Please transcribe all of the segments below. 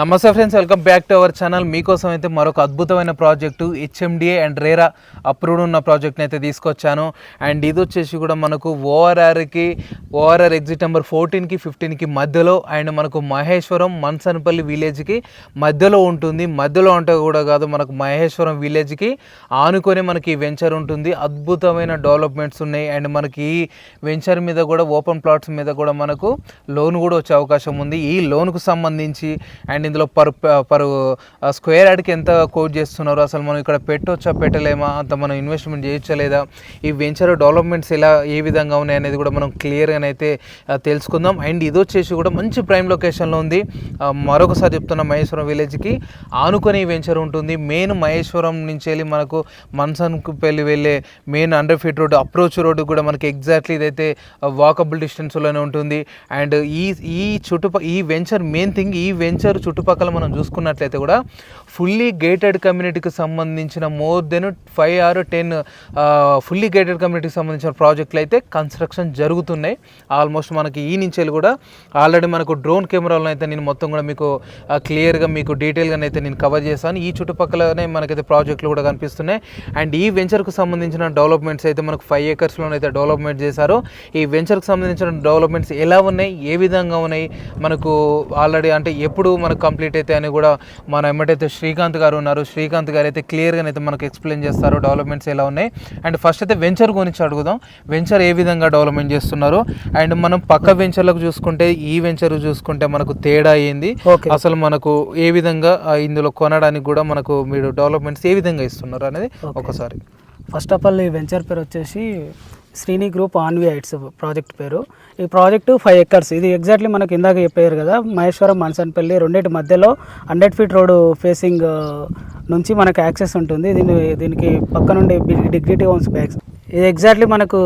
నమస్తే friends welcome back to our channel. మీకోసం అయితే మరొక అద్భుతమైన project HMDA and RERA approved ఉన్న ప్రాజెక్ట్ని అయితే తీసుకొచ్చాను. అండ్ ఇది వచ్చేసి కూడా మనకు ఓఆర్ఆర్కి ఓఆర్ఆర్ ఎగ్జిట్ నెంబర్ ఫోర్టీన్కి ఫిఫ్టీన్కి మధ్యలో అండ్ మనకు మహేశ్వరం మన్సన్పల్లి విలేజ్కి మధ్యలో ఉంటుంది. మధ్యలో అంటే కూడా కాదు మనకు మహేశ్వరం విలేజ్కి ఆనుకొని మనకి ఈ వెంచర్ ఉంటుంది. అద్భుతమైన డెవలప్మెంట్స్ ఉన్నాయి. అండ్ మనకి ఈ వెంచర్ మీద కూడా ఓపెన్ ప్లాట్స్ మీద కూడా మనకు లోన్ కూడా వచ్చే అవకాశం ఉంది. ఈ లోన్కు సంబంధించి అండ్ ఇందులో పర్ పర్ స్క్వేర్ యార్డ్కి ఎంత కోట్ చేస్తున్నారు? అసలు మనం ఇక్కడ పెట్టొచ్చా పెట్టలేమా? అంత మనం ఇన్వెస్ట్మెంట్ చేయొచ్చా లేదా? ఈ వెంచర్ డెవలప్మెంట్స్ ఎలా ఏ విధంగా ఉన్నాయి అనేది కూడా మనం క్లియర్గా అయితే తెలుసుకుందాం. అండ్ ఇది వచ్చేసి కూడా మంచి ప్రైమ్ లొకేషన్లో ఉంది. మరొకసారి చెప్తున్న మహేశ్వరం విలేజ్కి ఆనుకొని వెంచర్ ఉంటుంది. మెయిన్ మహేశ్వరం నుంచి వెళ్ళి మనకు మన్సన్కు పెళ్ళి వెళ్ళే main hundred feet road approach road కూడా మనకి ఎగ్జాక్ట్లీ ఇదైతే వాకబుల్ డిస్టెన్స్లోనే ఉంటుంది. అండ్ ఈ ఈ చుట్టుపక్క ఈ వెంచర్ మెయిన్ థింగ్ ఈ వెంచర్ చుట్టుపక్కల మనం చూసుకున్నట్లయితే కూడా ఫుల్లీ గేటెడ్ కమ్యూనిటీకి సంబంధించిన more than five or ten fully gated కమ్యూనిటీకి సంబంధించిన ప్రాజెక్టులు అయితే కన్స్ట్రక్షన్ జరుగుతున్నాయి. ఆల్మోస్ట్ మనకి ఈ నుంచి వెళ్ళి కూడా ఆల్రెడీ మనకు డ్రోన్ కెమెరాలను అయితే నేను మొత్తం కూడా మీకు క్లియర్గా మీకు డీటెయిల్గా అయితే నేను కవర్ చేశాను. ఈ చుట్టుపక్కలనే మనకైతే ప్రాజెక్టులు కూడా కనిపిస్తున్నాయి. అండ్ ఈ వెంచర్కు సంబంధించిన డెవలప్మెంట్స్ అయితే మనకు ఫైవ్ ఏకర్స్లో అయితే డెవలప్మెంట్ చేశారు. ఈ వెంచర్కి సంబంధించిన డెవలప్మెంట్స్ ఎలా ఉన్నాయి? ఏ విధంగా ఉన్నాయి? మనకు ఆల్రెడీ అంటే ఎప్పుడు మనకు కంప్లీట్ అయితే అని కూడా మన ఎమ్మటైతే శ్రీకాంత్ గారు ఉన్నారు. శ్రీకాంత్ గారు అయితే క్లియర్గా అయితే మనకు ఎక్స్ప్లెయిన్ చేస్తారు డెవలప్మెంట్స్ ఎలా ఉన్నాయి. అండ్ ఫస్ట్ అయితే వెంచర్ గురించి అడుగుదాం. వెంచర్ ఏ విధంగా డెవలప్మెంట్ చేస్తున్నారు? అండ్ మనం పక్క వెంచర్లకు చూసుకుంటే ఈ వెంచర్ చూసుకుంటే మనకు తేడా ఏంది? ఓకే అసలు మనకు ఏ విధంగా ఇందులో కొనడానికి కూడా మనకు మీరు డెవలప్మెంట్స్ ఏ విధంగా ఇస్తున్నారు అనేది ఒకసారి. ఫస్ట్ ఆఫ్ ఆల్ ఈ వెంచర్ పేరు వచ్చేసి Srini group Anvi heights project పేరు. ఈ ప్రాజెక్టు ఫైవ్ ఎకర్స్. ఇది ఎగ్జాక్ట్లీ మనకి ఇందాక చెప్పారు కదా మహేశ్వరం మన్సన్పల్లి రెండింటి మధ్యలో హండ్రెడ్ ఫీట్ రోడ్ ఫేసింగ్ నుంచి మనకు యాక్సెస్ ఉంటుంది. దీని దీనికి పక్క నుండి డిగ్నిటీ హోమ్స్ బ్యాక్స్. ఇది ఎగ్జాక్ట్లీ మనకు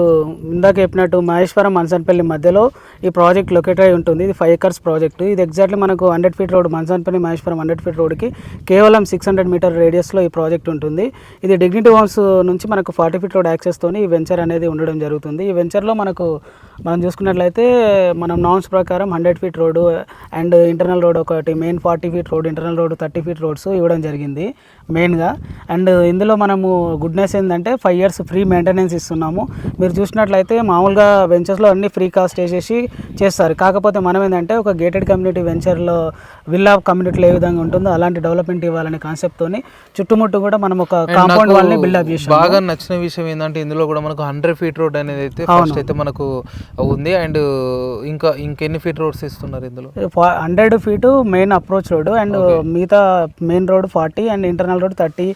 ఇందాక చెప్పినట్టు మహేశ్వరం మన్సన్పల్లి మధ్యలో ఈ ప్రాజెక్ట్ లొకేట్ అయి ఉంటుంది. ఇది ఫైవ్ ఎకర్స్ ప్రాజెక్టు ఇది ఎగ్జాక్ట్లీ మనకు hundred feet road Mansanpalli Maheshwaram hundred feet రోడ్కి కేవలం సిక్స్ హండ్రెడ్ మీటర్ రేడియస్లో ఈ ప్రాజెక్ట్ ఉంటుంది. ఇది డిగ్నిటీ హోమ్స్ నుంచి మనకు ఫార్టీ ఫీట్ రోడ్ యాక్సెస్తోని ఈ వెంచర్ అనేది ఉండడం జరుగుతుంది. ఈ వెంచర్లో మనకు మనం చూసుకున్నట్లయితే మనం నామ్స్ ప్రకారం hundred feet road and internal road ఒకటి main forty feet road internal road thirty feet roads ఇవ్వడం జరిగింది మెయిన్గా అండ్ ఇందులో మనము గుడ్నెస్ ఏంటంటే ఫైవ్ ఇయర్స్ ఫ్రీ మెయింటెనెన్స్ ఇస్తున్నాము. మీరు చూసినట్లయితే మామూలుగా వెంచర్స్లో అన్ని ఫ్రీ కాస్ట్ వేసేసి చేస్తారు. కాకపోతే మనం ఏంటంటే ఒక గేటెడ్ కమ్యూనిటీ వెంచర్లో విల్లా కమ్యూనిటీలో ఏ విధంగా ఉంటుందో అలాంటి డెవలప్మెంట్ ఇవ్వాలనే కాన్సెప్ట్తోని చుట్టుముట్టు కూడా మనం ఒక కాంపౌండ్ వాళ్ళని బిల్డప్ చేసాం బాగా నచ్చిన విషయం ఏంటంటే ఇందులో కూడా మనకు హండ్రెడ్ ఫీట్ రోడ్ అనేది అయితే ఫస్ట్ అయితే మనకు ఉంది. అండ్ ఇంకా ఇంకెన్ని ఫీట్ రోడ్స్ ఇస్తున్నారు ఇందులో? Hundred feet main approach road and మిగతా main road forty and internal road thirty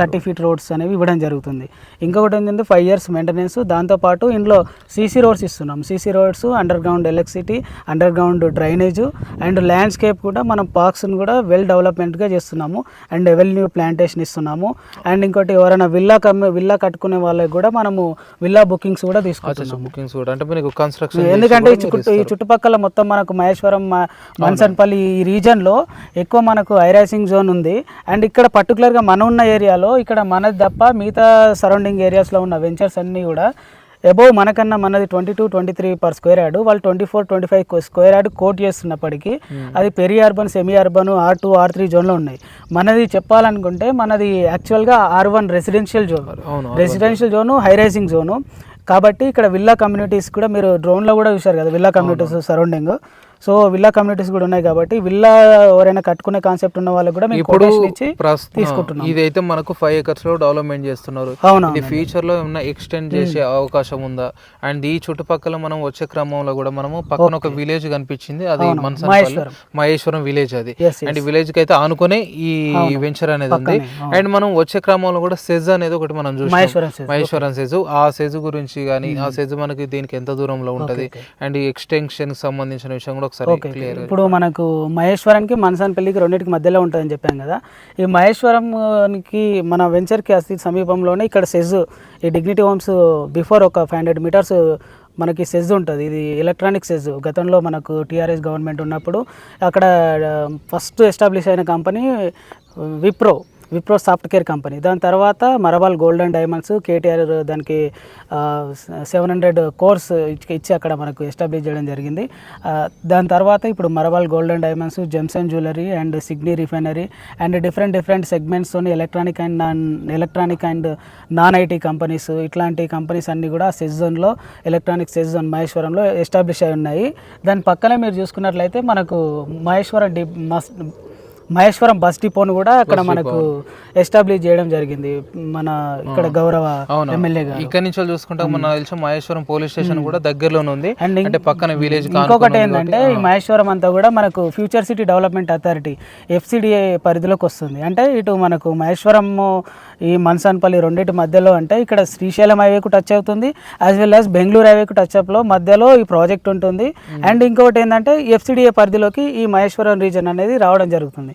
thirty feet roads అనేవి ఇవ్వడం జరుగుతుంది. ఇంకొకటి ఏంటంటే ఫైవ్ ఇయర్స్ మెయింటెనెన్స్ దాంతోపాటు ఇందులో సీసీ రోడ్స్ ఇస్తున్నాం. CC roads underground electricity underground drainage and landscape కూడా మనం పార్క్స్ని కూడా వెల్ డెవలప్మెంట్గా చేస్తున్నాము. అండ్ ఎవెన్యూ ప్లాంటేషన్ ఇస్తున్నాము. అండ్ ఇంకోటి ఎవరైనా విల్లా కమ్మి విల్లా కట్టుకునే వాళ్ళకి కూడా మనము విల్లా బుకింగ్స్ కూడా తీసుకుంటున్నాము. బుకింగ్స్ కూడా. అంటే కన్స్ట్రక్షన్ ఎందుకంటే ఈ చుట్టూ ఈ చుట్టుపక్కల మొత్తం మనకు మహేశ్వరం మన్సన్పల్లి ఈ రీజన్లో ఎక్కువ మనకు ఐరాసింగ్ జోన్ ఉంది. అండ్ ఇక్కడ పర్టికులర్గా మన ఉన్న ఏరియాలో ఇక్కడ మనది తప్ప మిగతా సరౌండింగ్ ఏరియాస్లో ఉన్న వెంచర్స్ అన్నీ కూడా అబోవ్ మనకన్నా మనది twenty two twenty three per square yard వాళ్ళు twenty four twenty five square yard quote చేస్తున్నప్పటికీ అది peri urban semi urban R two R three జోన్లో ఉన్నాయి. మనది చెప్పాలనుకుంటే మనది యాక్చువల్గా R one residential zone residential zone high rising zone కాబట్టి ఇక్కడ విల్లా కమ్యూనిటీస్ కూడా మీరు డ్రోన్లో కూడా చూశారు కదా villa communities surrounding so villa communities కూడా ఉన్నాయి కాబట్టి విల్లా ఎవరైనా కట్టుకునే కాన్సెప్ట్ ఉన్న వాళ్ళకి కూడా ఇప్పుడు ఇచ్చి తీసుకుంటున్నాం. ఇదైతే మనకు ఫైవ్ ఎకర్స్లో డెవలప్మెంట్ చేస్తున్నారు. అవునా ఇది ఫ్యూచర్లో ఏమన్నా ఎక్స్టెండ్ చేసే అవకాశం ఉందా? అండ్ ఈ చుట్టుపక్కల మనం వచ్చే క్రమంలో కూడా మనము పక్కన ఒక విలేజ్ కనిపించింది. అది మన్సన్పల్లి మహేశ్వరం. మహేశ్వరం విలేజ్ అది. అండ్ విలేజ్కి అయితే ఆనుకునే ఈ వెంచర్ అనేది ఉంది. అండ్ మనం వచ్చే క్రమంలో కూడా సెజ్ అనేది ఒకటి మనం చూసాం మహేశ్వరం సెజ్ ఆ సెజ్ గురించి కానీ ఆ సెజ్ మనకి దీనికి ఎంత దూరంలో ఉంటది? అండ్ ఈ ఎక్స్టెన్షన్కి సంబంధించిన విషయం కూడా ఒకసారి క్లియర్ ఇప్పుడు మనకు మహేశ్వరంకి మనసానపల్లికి రెండింటికి మధ్యలో ఉంటుందని చెప్పాం కదా. ఈ మహేశ్వరంకి మన వెంచర్కి అతి సమీపంలోనే ఇక్కడ సెజ్ ఈ డిగ్నిటీ హోమ్స్ బిఫోర్ ఒక ఫైవ్ హండ్రెడ్ మీటర్స్ మనకి సెజ్ ఉంటుంది. ఇది ఎలక్ట్రానిక్ సెజ్. గతంలో మనకు టీఆర్ఎస్ గవర్నమెంట్ ఉన్నప్పుడు అక్కడ ఫస్ట్ ఎస్టాబ్లిష్ అయిన company Wipro. Wipro soft care company. దాని తర్వాత Malabar gold and diamonds KTR దానికి సెవెన్ హండ్రెడ్ కోర్స్ ఇచ్చి అక్కడ మనకు ఎస్టాబ్లిష్ చేయడం జరిగింది. దాని తర్వాత ఇప్పుడు Malabar gold and diamonds gems and jewellery and Cygni refinery and different different సెగ్మెంట్స్తోని electronic and non electronic and non IT companies ఇట్లాంటి కంపెనీస్ అన్నీ కూడా సెజోన్లో ఎలక్ట్రానిక్ సెజోన్ మహేశ్వరంలో ఎస్టాబ్లిష్ అయి ఉన్నాయి. దాని పక్కనే మీరు చూసుకున్నట్లయితే మనకు మహేశ్వరం డి మస్ మహేశ్వరం బస్ డిపోను కూడా అక్కడ మనకు ఎస్టాబ్లిష్ చేయడం జరిగింది మన ఇక్కడ గౌరవ ఎమ్మెల్యే ఇక్కడ నుంచి చూసుకుంటే మన తెలిసి మహేశ్వరం పోలీస్ స్టేషన్ కూడా దగ్గరలోనే ఉంది. అండ్ అంటే పక్కన విలేజ్ ఇంకొకటి ఏంటంటే ఈ మహేశ్వరం అంతా కూడా మనకు future city development authority FCDA పరిధిలోకి వస్తుంది. అంటే ఇటు మనకు మహేశ్వరం ఈ మన్సాన్పల్లి రెండింటి మధ్యలో అంటే ఇక్కడ శ్రీశైలం హైవేకు టచ్ అవుతుంది యాజ్ వెల్ యాజ్ బెంగళూరు హైవేకు టచ్ అప్లో మధ్యలో ఈ ప్రాజెక్ట్ ఉంటుంది. అండ్ ఇంకొకటి ఏంటంటే ఎఫ్సిడిఏ పరిధిలోకి ఈ మహేశ్వరం రీజన్ అనేది రావడం జరుగుతుంది.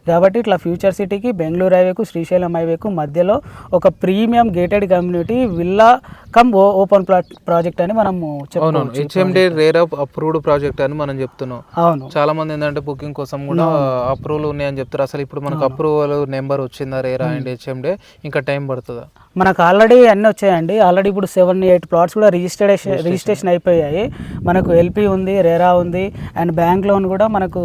కాబట్టి ఇట్లా ఫ్యూచర్ సిటీకి బెంగళూరు హైవేకు శ్రీశైలం హైవేకు మధ్యలో ఒక premium gated community villa cum open project అని అవును హెచ్ఎండి రేర్ అప్రూవ్డ్ ప్రాజెక్ట్ అని మనం చెప్తున్నాం. అవును. చాలా మంది ఏంటంటే బుకింగ్ కోసం కూడా అప్రూవల్ ఉన్నాయని చెప్తారు. అసలు ఇప్పుడు మనకు అప్రూవల్ నెంబర్ వచ్చిందా రేరా అండ్ హెచ్ఎండే? ఇంకా టైం పడుతుందా? మనకు ఆల్రెడీ అన్నీ వచ్చాయండి. ఆల్రెడీ ఇప్పుడు సెవెన్ ఎయిట్ ప్లాట్స్ కూడా రిజిస్ట్రేషన్ రిజిస్ట్రేషన్. అయిపోయాయి. మనకు ఎల్పి ఉంది రేరా ఉంది అండ్ బ్యాంక్ లోన్ కూడా మనకు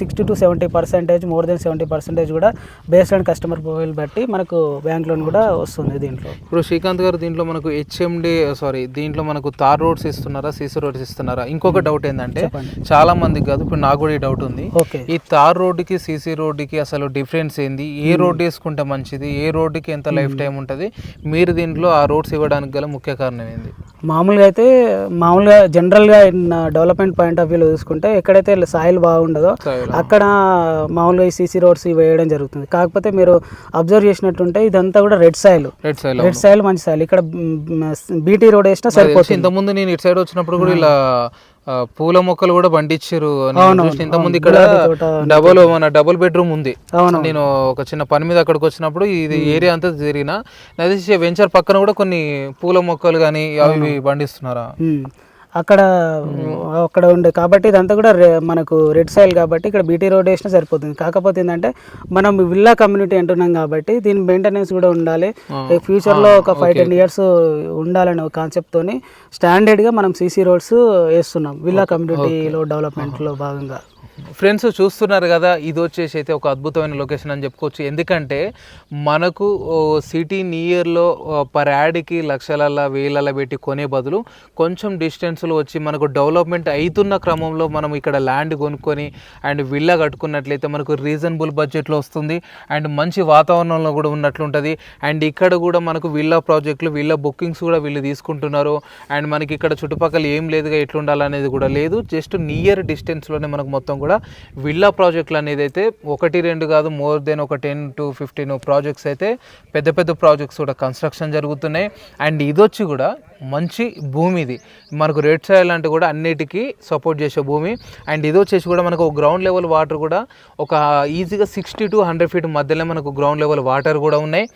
sixty to seventy percentage more than seventy percentage కూడా బేస్డ్ ఆన్ కస్టమర్ ప్రొఫైల్ బట్టి మనకు బ్యాంక్ లోన్ కూడా వస్తుంది దీంట్లో. ఇప్పుడు శ్రీకాంత్ గారు దీంట్లో మనకు హెచ్ఎండి సారీ దీంట్లో మనకు తార్ రోడ్స్ ఇస్తున్నారా సీసీ రోడ్స్ ఇస్తున్నారా? ఇంకొక డౌట్ ఏంటంటే చెప్పండి. చాలా మందికి కాదు ఇప్పుడు నాకు కూడా ఈ డౌట్ ఉంది. ఓకే. ఈ తార్ రోడ్డుకి సీసీ రోడ్డుకి అసలు డిఫరెన్స్ ఏంది? ఏ రోడ్ వేసుకుంటే మంచిది? ఏ రోడ్డుకి ఎంత లైఫ్ టైం ఉంటుంది? మీరు దీంట్లో ఆ రోడ్స్ ఇవ్వడానికి గల ముఖ్య కారణం ఏంది? మామూలుగా అయితే మామూలుగా జనరల్గా డెవలప్మెంట్ పాయింట్ ఆఫ్ వ్యూలో చూసుకుంటే ఎక్కడైతే సాయిల్ బాగుండదో. అక్కడ మామూలుగా ఈ సీసీ రోడ్స్ వేయడం జరుగుతుంది. కాకపోతే మీరు అబ్జర్వ్ చేసినట్టుంటే ఇదంతా కూడా red soil red side red soil మంచి సాయిల్ ఇక్కడ బీటీ రోడ్ వేసినా సరిపోతుంది. ఇంతకుముందు నేను ఇటు సైడ్ వచ్చినప్పుడు కూడా ఇలా పూల మొక్కలు కూడా పండించారు. ఇంతకుముందు. ఇక్కడ డబల్ మన డబుల్ బెడ్రూమ్ ఉంది. నేను ఒక చిన్న పని మీద అక్కడికి వచ్చినప్పుడు ఇది ఏరియా అంతా తిరిగిన. వెంచర్ పక్కన కూడా కొన్ని పూల మొక్కలు కానీ అవి ఇవి పండిస్తున్నారా. అక్కడ అక్కడ ఉండే. కాబట్టి ఇదంతా కూడా మనకు రెడ్ సాయిల్ కాబట్టి ఇక్కడ బీటీ రోడ్ వేసినా సరిపోతుంది. కాకపోతే ఏంటంటే మనం విల్లా కమ్యూనిటీ అంటున్నాం కాబట్టి దీని మెయింటెనెన్స్ కూడా ఉండాలి. ఫ్యూచర్లో ఒక ఫైవ్ టెన్ ఇయర్స్ ఉండాలనే ఒక కాన్సెప్ట్ తోని స్టాండర్డ్గా మనం సీసీ రోడ్స్ వేస్తున్నాం. విల్లా కమ్యూనిటీలో డెవలప్మెంట్లో భాగంగా. ఫ్రెండ్స్ చూస్తున్నారు కదా ఇది వచ్చేసి అయితే ఒక అద్భుతమైన లొకేషన్ అని చెప్పుకోవచ్చు. ఎందుకంటే మనకు సిటీ నియర్లో పర్ యాడ్కి లక్షలల వేలల పెట్టి కొనే బదులు కొంచెం డిస్టెన్స్లో వచ్చి మనకు డెవలప్మెంట్ అవుతున్న క్రమంలో మనం ఇక్కడ ల్యాండ్ కొనుక్కొని అండ్ విల్లా కట్టుకున్నట్లయితే మనకు రీజనబుల్ బడ్జెట్లో వస్తుంది. అండ్ మంచి వాతావరణంలో కూడా ఉన్నట్లుంటుంది. అండ్ ఇక్కడ కూడా మనకు విల్లా ప్రాజెక్టులు విల్లా బుకింగ్స్ కూడా వీళ్ళు తీసుకుంటున్నారు. అండ్ మనకి ఇక్కడ చుట్టుపక్కల ఏం లేదుగా ఎట్లుండాలనేది కూడా లేదు. జస్ట్ నియర్ డిస్టెన్స్లోనే మనకు మొత్తం కూడా విల్లా ప్రాజెక్టులు అనేది అయితే ఒకటి రెండు కాదు మోర్ దెన్ ఒక టెన్ టు ఫిఫ్టీన్ ప్రాజెక్ట్స్ అయితే పెద్ద పెద్ద ప్రాజెక్ట్స్ కూడా కన్స్ట్రక్షన్ జరుగుతున్నాయి. అండ్ ఇది వచ్చి కూడా మంచి భూమి ఇది మనకు రెడ్ సాయిల్ అంటే కూడా అన్నిటికీ సపోర్ట్ చేసే భూమి. అండ్ ఇది వచ్చేసి కూడా మనకు గ్రౌండ్ లెవెల్ వాటర్ కూడా ఒక ఈజీగా సిక్స్టీ టు హండ్రెడ్ ఫీట్ మధ్యలో మనకు గ్రౌండ్ లెవెల్ వాటర్ కూడా ఉన్నాయి.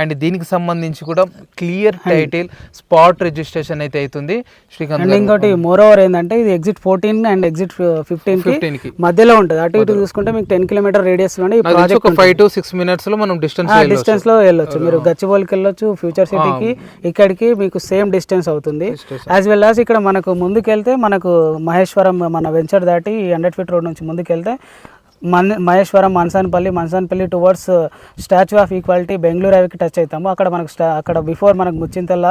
అండ్ దీనికి సంబంధించి కూడా క్లియర్ టైటిల్ స్పాట్ రిజిస్ట్రేషన్ అయితే అవుతుంది. శ్రీకాంత్ ఇంకోటి మోర్ ఓవర్ ఏంటంటే ఇది ఎగ్జిట్ ఫోర్టీన్ అండ్ ఎగ్జిట్ ఫిఫ్టీన్కి 15 కి. మధ్యలో ఉంటుంది. అటు ఇటు చూసుకుంటే మీకు టెన్ కిలోమీటర్ రేడియస్లోనే ఈ నాకు తెలిసి ప్రాజెక్ట్ ఒక ఫైవ్ టు సిక్స్ మినిట్స్లో మనం డిస్టెన్స్ డిస్టెన్స్లో వెళ్ళొచ్చు. మీరు గచ్చిబౌలికి వెళ్ళొచ్చు ఫ్యూచర్ సిటీకి ఇక్కడికి మీకు సేమ్ డిస్టెన్స్ అవుతుంది. యాజ్ వెల్ యాజ్ ఇక్కడ మనకు ముందుకెళ్తే మనకు మహేశ్వరం మన వెంచర్ దాటి హండ్రెడ్ ఫీట్ రోడ్ నుంచి ముందుకెళ్తే Mann Maheshwaram Mansanpalli Mansanpalli towards statue uh, of equality Bengaluru అవికి touch అవుతాము అక్కడ మనకు స్టా అక్కడ బిఫోర్ మనకు ముచ్చింతల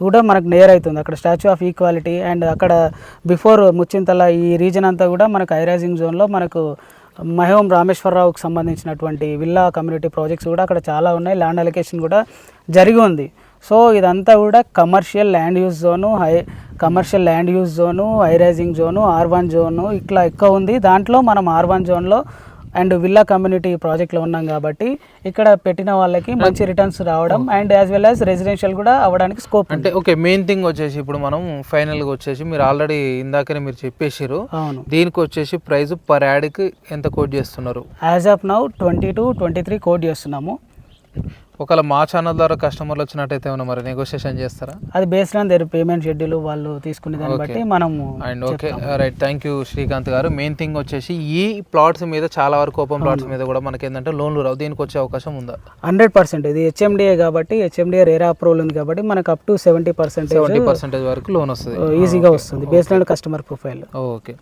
కూడా మనకు నేర్ అవుతుంది. అక్కడ స్టాచ్యూ ఆఫ్ ఈక్వాలిటీ అండ్ అక్కడ బిఫోర్ ముచ్చింతల ఈ రీజన్ అంతా కూడా మనకు ఐరాజింగ్ జోన్లో మనకు మహోం రామేశ్వరరావుకి సంబంధించినటువంటి విల్లా కమ్యూనిటీ ప్రాజెక్ట్స్ కూడా అక్కడ చాలా ఉన్నాయి. ల్యాండ్ అలొకేషన్ కూడా జరిగి ఉంది. సో ఇదంతా కూడా commercial land use zone high commercial land use zone high rising zone R one zone ఇట్లా ఎక్కువ ఉంది. దాంట్లో మనం ఆర్ వన్ జోన్లో అండ్ విల్లా కమ్యూనిటీ ప్రాజెక్ట్లో ఉన్నాం కాబట్టి ఇక్కడ పెట్టిన వాళ్ళకి మంచి రిటర్న్స్ రావడం and as well as residential కూడా అవ్వడానికి స్కోప్ అంటే ఓకే మెయిన్ థింగ్ వచ్చేసి ఇప్పుడు మనం ఫైనల్గా వచ్చేసి మీరు ఆల్రెడీ ఇందాకనే మీరు చెప్పేసారు అవును. దీనికి వచ్చేసి ప్రైస్ పర్ యాడ్కి ఎంత కోట్ చేస్తున్నారు? As of now twenty two twenty three quote చేస్తున్నాము. ఒకవేళ మా ఛానల్ ద్వారా కస్టమర్లు వచ్చినట్టయితే ఏమైనా మరి నెగోషియేషన్ చేస్తారా? అది based on their payment schedule వాళ్ళు తీసుకునే దాన్ని. బట్టి మనము and okay right thank you Srikanth garu. Main thing వచ్చేసి ఈ ప్లాట్స్ మీద చాలా వరకు ఓపెన్ ప్లాట్స్ మీద కూడా మనకి ఏంటంటే లోన్లు రావు. దీనికి వచ్చే అవకాశం ఉందా? హండ్రెడ్ పర్సెంట్ ఇది హెచ్ఎండిఏ కాబట్టి హెచ్ఎండిఏ రేరా అప్రూవల్ ఉంది కాబట్టి మనకు up to seventy percentage seventy percentage వరకు లోన్ వస్తుంది. ఈజీగా వస్తుంది. Based on customer profile okay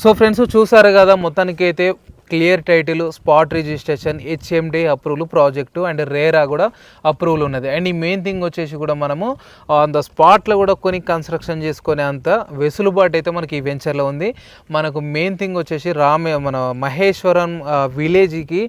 so friends చూసారు కదా మొత్తానికి అయితే clear title spot registration HMD approval project and RERA కూడా అప్రూవల్ ఉన్నది. అండ్ ఈ మెయిన్ థింగ్ వచ్చేసి కూడా మనము ఆన్ ద స్పాట్లో కూడా కొని కన్స్ట్రక్షన్ చేసుకునే అంత వెసులుబాటు అయితే మనకి ఈ వెంచర్లో ఉంది. మనకు మెయిన్ థింగ్ వచ్చేసి రామే మన మహేశ్వరం విలేజ్కి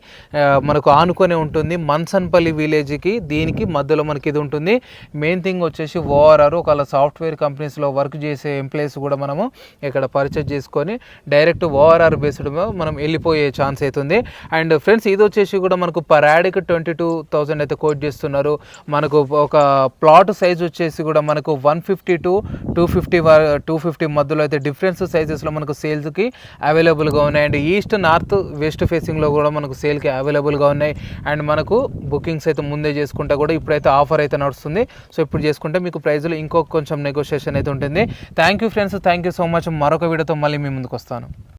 మనకు ఆనుకొని ఉంటుంది. మన్సన్పల్లి విలేజ్కి దీనికి మధ్యలో మనకి ఇది ఉంటుంది. మెయిన్ థింగ్ వచ్చేసి ఓఆర్ఆర్ ఒకవేళ సాఫ్ట్వేర్ కంపెనీస్లో వర్క్ చేసే ఎంప్లాయీస్ కూడా మనము ఇక్కడ పర్చేజ్ చేసుకొని డైరెక్ట్ ఓఆర్ఆర్ బేస్డ్ మనం వెళ్ళిపోయే ఛాన్స్ అవుతుంది అండ్ ఫ్రెండ్స్ ఇది వచ్చేసి కూడా మనకు పర్ యాడ్కి ట్వంటీ టూ థౌజండ్ అయితే కోట్ చేస్తున్నారు. మనకు ఒక ప్లాట్ సైజ్ వచ్చేసి కూడా మనకు one fifty to two fifty two fifty మధ్యలో అయితే డిఫరెన్స్ సైజెస్లో మనకు సేల్స్కి అవైలబుల్గా ఉన్నాయి. అండ్ ఈస్ట్ నార్త్ వెస్ట్ ఫేసింగ్లో కూడా మనకు సేల్కి అవైలబుల్గా ఉన్నాయి. అండ్ మనకు బుకింగ్స్ అయితే ముందే చేసుకుంటే కూడా ఇప్పుడైతే ఆఫర్ అయితే నడుస్తుంది. సో ఇప్పుడు చేసుకుంటే మీకు ప్రైజ్లో ఇంకొక కొంచెం నెగోషియేషన్ అయితే ఉంటుంది. Thank you friends thank you so much మరొక వీడియోతో మళ్ళీ మీ ముందుకు వస్తాను.